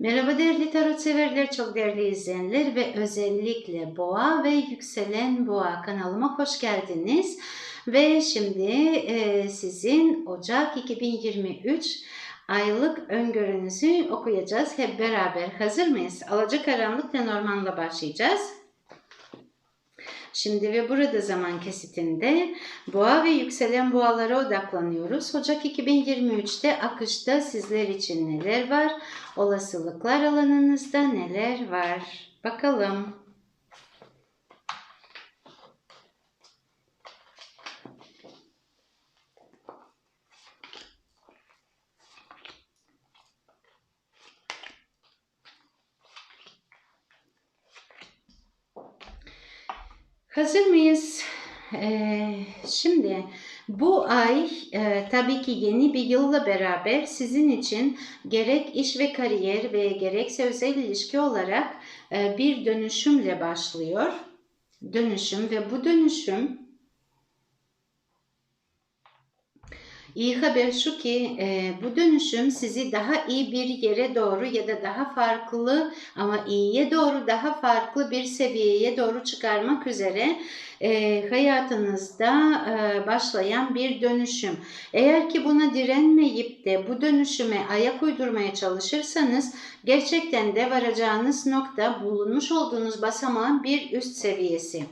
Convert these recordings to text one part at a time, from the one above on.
Merhaba değerli tarot severler, çok değerli izleyenler ve özellikle boğa ve yükselen boğa kanalıma hoş geldiniz. Ve şimdi e, sizin Ocak 2023 aylık öngörünüzü okuyacağız. Hep beraber hazır mıyız? Alacakaranlık Lenormand'la başlayacağız. Şimdi ve burada zaman kesitinde boğa ve yükselen boğalara odaklanıyoruz. Ocak 2023'te akışta sizler için neler var? Olasılıklar alanınızda neler var? Bakalım. Hazır mıyız? Ee, şimdi bu ay e, tabii ki yeni bir yılla beraber sizin için gerek iş ve kariyer ve gerekse özel ilişki olarak e, bir dönüşümle başlıyor. Dönüşüm ve bu dönüşüm İyi haber şu ki e, bu dönüşüm sizi daha iyi bir yere doğru ya da daha farklı ama iyiye doğru daha farklı bir seviyeye doğru çıkarmak üzere e, hayatınızda e, başlayan bir dönüşüm. Eğer ki buna direnmeyip de bu dönüşüme ayak uydurmaya çalışırsanız gerçekten de varacağınız nokta bulunmuş olduğunuz basamağın bir üst seviyesi.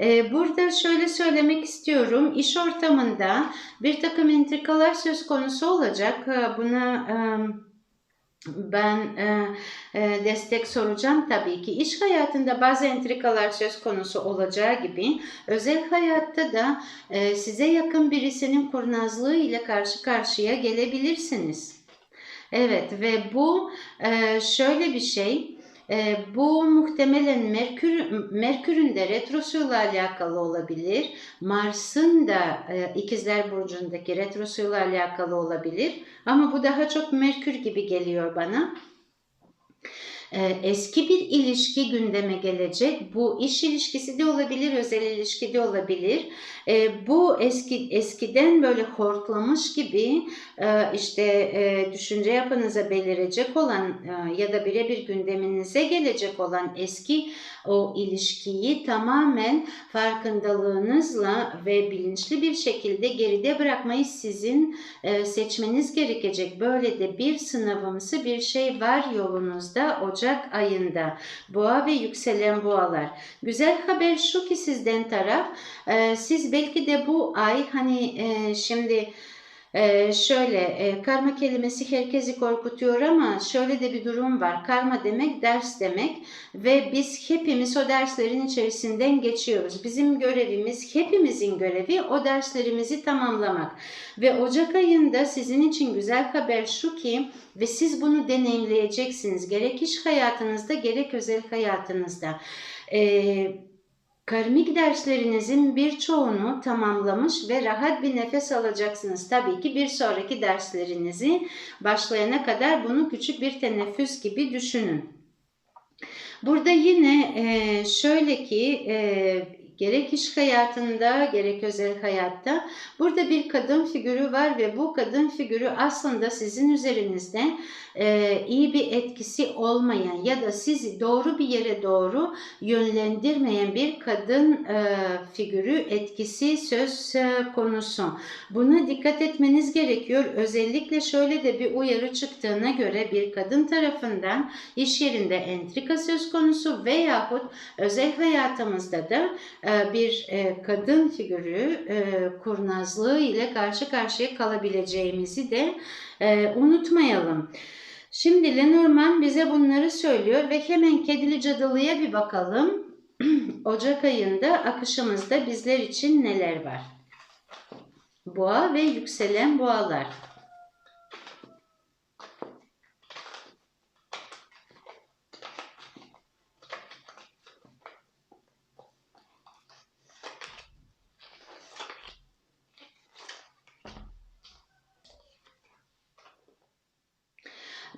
Ee, burada şöyle söylemek istiyorum. İş ortamında bir takım entrikalar söz konusu olacak. Ee, buna ben e, e, destek soracağım tabii ki. İş hayatında bazı entrikalar söz konusu olacağı gibi özel hayatta da e, size yakın birisinin kurnazlığı ile karşı karşıya gelebilirsiniz. Evet ve bu şöyle bir şey. E, bu muhtemelen Merkür, Merkür'ün de retrosuyla alakalı olabilir. Mars'ın da e, İkizler Burcu'ndaki retrosuyla alakalı olabilir. Ama bu daha çok Merkür gibi geliyor bana. Ee, eski bir ilişki gündeme gelecek. Bu iş ilişkisi de olabilir, özel ilişki de olabilir. Ee, bu eski eskiden böyle hortlamış gibi e, işte e, düşünce yapınıza belirecek olan e, ya da birebir gündeminize gelecek olan eski o ilişkiyi tamamen farkındalığınızla ve bilinçli bir şekilde geride bırakmayı sizin seçmeniz gerekecek. Böyle de bir sınavımsı bir şey var yolunuzda. Ocak Ocak ayında boğa ve yükselen boğalar. Güzel haber şu ki sizden taraf e, siz belki de bu ay hani e, şimdi ee, şöyle e, karma kelimesi herkesi korkutuyor ama şöyle de bir durum var. Karma demek ders demek ve biz hepimiz o derslerin içerisinden geçiyoruz. Bizim görevimiz, hepimizin görevi o derslerimizi tamamlamak. Ve Ocak ayında sizin için güzel haber şu ki ve siz bunu deneyimleyeceksiniz. Gerek iş hayatınızda gerek özel hayatınızda. Ee, Karmik derslerinizin birçoğunu tamamlamış ve rahat bir nefes alacaksınız. Tabii ki bir sonraki derslerinizi başlayana kadar bunu küçük bir teneffüs gibi düşünün. Burada yine şöyle ki gerek iş hayatında gerek özel hayatta burada bir kadın figürü var ve bu kadın figürü aslında sizin üzerinizde e, iyi bir etkisi olmayan ya da sizi doğru bir yere doğru yönlendirmeyen bir kadın e, figürü etkisi söz e, konusu. Buna dikkat etmeniz gerekiyor. Özellikle şöyle de bir uyarı çıktığına göre bir kadın tarafından iş yerinde entrika söz konusu veyahut özel hayatımızda da bir e, kadın figürü e, kurnazlığı ile karşı karşıya kalabileceğimizi de unutmayalım. Şimdi Lenormand bize bunları söylüyor ve hemen Kedili Cadılı'ya bir bakalım. Ocak ayında akışımızda bizler için neler var? Boğa ve yükselen boğalar.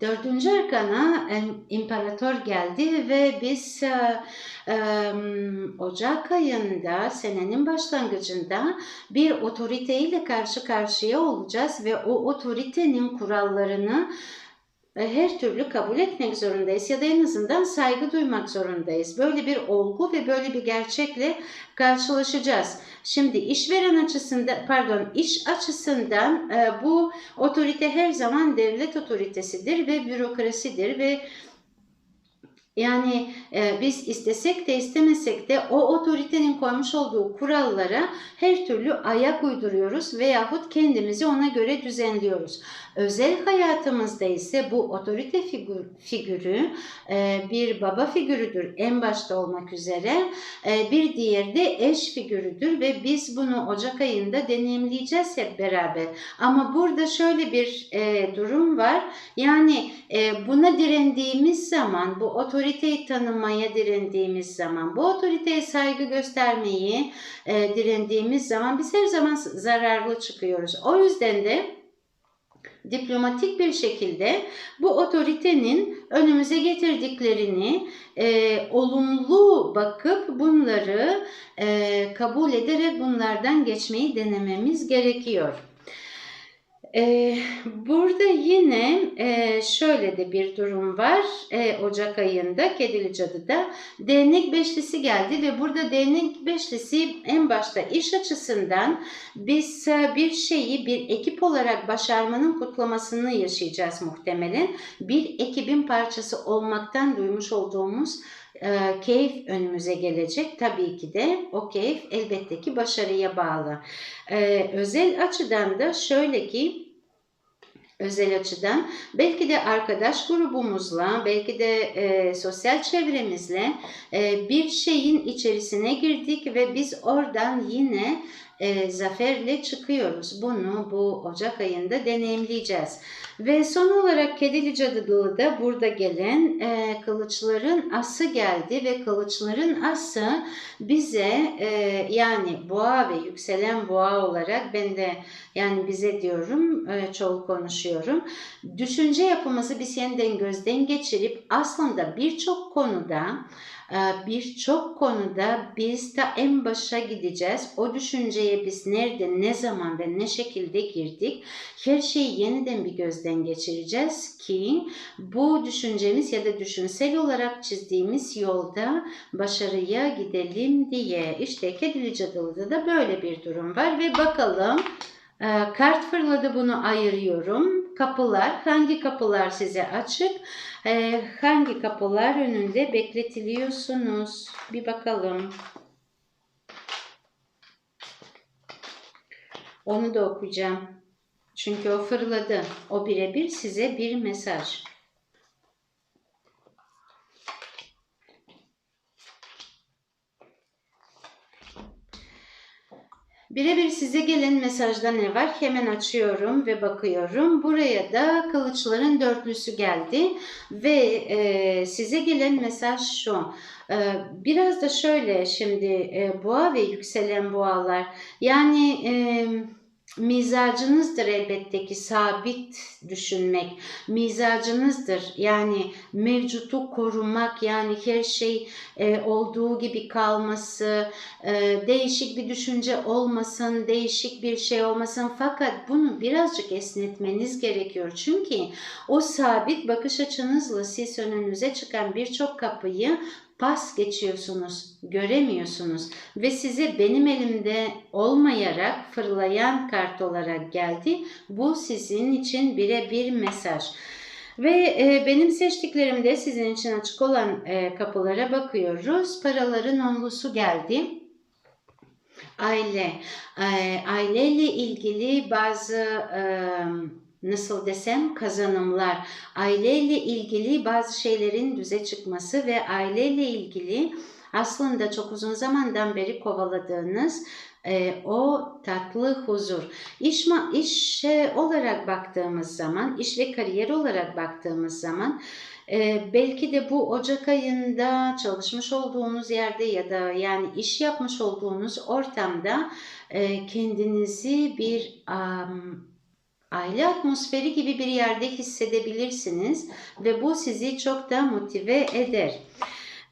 Dördüncü arkana imparator geldi ve biz e, e, Ocak ayında senenin başlangıcında bir otoriteyle karşı karşıya olacağız ve o otoritenin kurallarını her türlü kabul etmek zorundayız ya da en azından saygı duymak zorundayız. Böyle bir olgu ve böyle bir gerçekle karşılaşacağız. Şimdi işveren açısından pardon iş açısından e, bu otorite her zaman devlet otoritesidir ve bürokrasidir ve yani e, biz istesek de istemesek de o otoritenin koymuş olduğu kurallara her türlü ayak uyduruyoruz veyahut kendimizi ona göre düzenliyoruz. Özel hayatımızda ise bu otorite figür, figürü e, bir baba figürüdür en başta olmak üzere. E, bir diğeri de eş figürüdür ve biz bunu Ocak ayında deneyimleyeceğiz hep beraber. Ama burada şöyle bir e, durum var. Yani e, buna direndiğimiz zaman, bu otoriteyi tanımaya direndiğimiz zaman, bu otoriteye saygı göstermeyi e, direndiğimiz zaman biz her zaman zararlı çıkıyoruz. O yüzden de diplomatik bir şekilde bu otoritenin önümüze getirdiklerini e, olumlu bakıp bunları e, kabul ederek bunlardan geçmeyi denememiz gerekiyor. Ee, burada yine e, şöyle de bir durum var. E, Ocak ayında Kedili Cadı'da değnek beşlisi geldi ve burada değnek beşlisi en başta iş açısından biz e, bir şeyi bir ekip olarak başarmanın kutlamasını yaşayacağız muhtemelen. Bir ekibin parçası olmaktan duymuş olduğumuz e, keyif önümüze gelecek. Tabii ki de o keyif elbette ki başarıya bağlı. E, özel açıdan da şöyle ki özel açıdan. Belki de arkadaş grubumuzla belki de e, sosyal çevremizle e, bir şeyin içerisine girdik ve biz oradan yine e, zaferle çıkıyoruz. Bunu bu Ocak ayında deneyimleyeceğiz. Ve son olarak Kedili Cadılı burada gelen e, kılıçların ası geldi ve kılıçların ası bize e, yani boğa ve yükselen boğa olarak ben de yani bize diyorum e, çoğul konuşuyorum. Düşünce yapımızı biz yeniden gözden geçirip aslında birçok konuda birçok konuda biz de en başa gideceğiz. O düşünceye biz nerede, ne zaman ve ne şekilde girdik her şeyi yeniden bir gözden geçireceğiz ki bu düşüncemiz ya da düşünsel olarak çizdiğimiz yolda başarıya gidelim diye. İşte Kedili Cadılı'da da böyle bir durum var ve bakalım e, kart fırladı bunu ayırıyorum. Kapılar hangi kapılar size açık? e, hangi kapılar önünde bekletiliyorsunuz? Bir bakalım. Onu da okuyacağım. Çünkü o fırladı. O birebir size bir mesaj. Birebir size gelen mesajda ne var? Hemen açıyorum ve bakıyorum. Buraya da kılıçların dörtlüsü geldi ve e, size gelen mesaj şu. E, biraz da şöyle şimdi e, boğa ve yükselen boğalar yani... E, mizacınızdır elbette ki sabit düşünmek. Mizacınızdır yani mevcutu korumak yani her şey e, olduğu gibi kalması, e, değişik bir düşünce olmasın, değişik bir şey olmasın fakat bunu birazcık esnetmeniz gerekiyor. Çünkü o sabit bakış açınızla siz önünüze çıkan birçok kapıyı pas geçiyorsunuz, göremiyorsunuz ve size benim elimde olmayarak fırlayan kart olarak geldi. Bu sizin için birebir mesaj. Ve e, benim seçtiklerimde sizin için açık olan e, kapılara bakıyoruz. Paraların onlusu geldi. Aile, e, aileyle ilgili bazı... E, nasıl desem kazanımlar, aileyle ilgili bazı şeylerin düze çıkması ve aileyle ilgili aslında çok uzun zamandan beri kovaladığınız e, o tatlı huzur. İş, iş olarak baktığımız zaman, iş ve kariyer olarak baktığımız zaman e, belki de bu Ocak ayında çalışmış olduğunuz yerde ya da yani iş yapmış olduğunuz ortamda e, kendinizi bir um, aile atmosferi gibi bir yerde hissedebilirsiniz ve bu sizi çok da motive eder.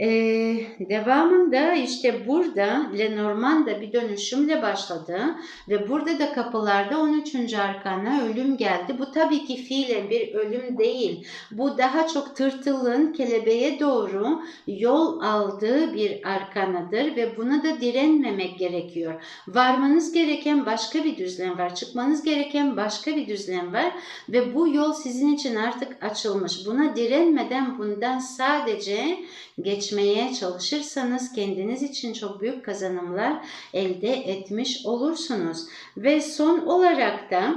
Ee, devamında işte burada Lenormand'da bir dönüşümle başladı ve burada da kapılarda 13. arkana ölüm geldi. Bu tabii ki fiilen bir ölüm değil. Bu daha çok tırtılın kelebeğe doğru yol aldığı bir arkanadır ve buna da direnmemek gerekiyor. Varmanız gereken başka bir düzlem var. Çıkmanız gereken başka bir düzlem var ve bu yol sizin için artık açılmış. Buna direnmeden bundan sadece geçmeye çalışırsanız kendiniz için çok büyük kazanımlar elde etmiş olursunuz. Ve son olarak da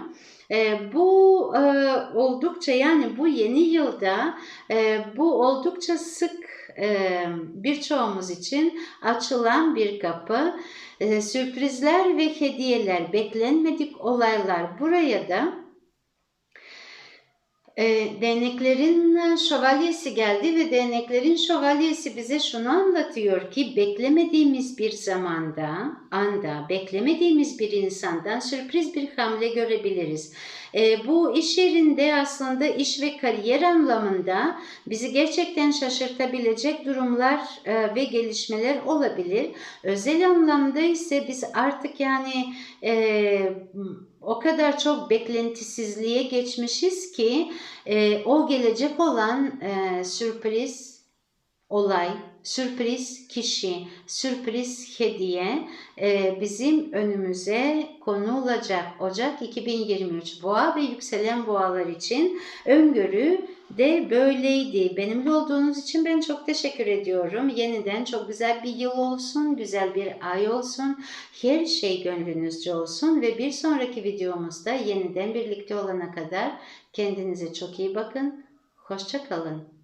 e, bu e, oldukça yani bu yeni yılda e, bu oldukça sık e, birçoğumuz için açılan bir kapı. E, sürprizler ve hediyeler, beklenmedik olaylar buraya da e, değneklerin şövalyesi geldi ve değneklerin şövalyesi bize şunu anlatıyor ki beklemediğimiz bir zamanda, anda, beklemediğimiz bir insandan sürpriz bir hamle görebiliriz. E, bu iş yerinde aslında iş ve kariyer anlamında bizi gerçekten şaşırtabilecek durumlar e, ve gelişmeler olabilir. Özel anlamda ise biz artık yani e, o kadar çok beklentisizliğe geçmişiz ki e, o gelecek olan e, sürpriz olay, sürpriz kişi, sürpriz hediye e, bizim önümüze konu olacak. Ocak 2023 boğa ve yükselen boğalar için öngörü de böyleydi. Benimle olduğunuz için ben çok teşekkür ediyorum. Yeniden çok güzel bir yıl olsun, güzel bir ay olsun. Her şey gönlünüzce olsun ve bir sonraki videomuzda yeniden birlikte olana kadar kendinize çok iyi bakın. Hoşça kalın.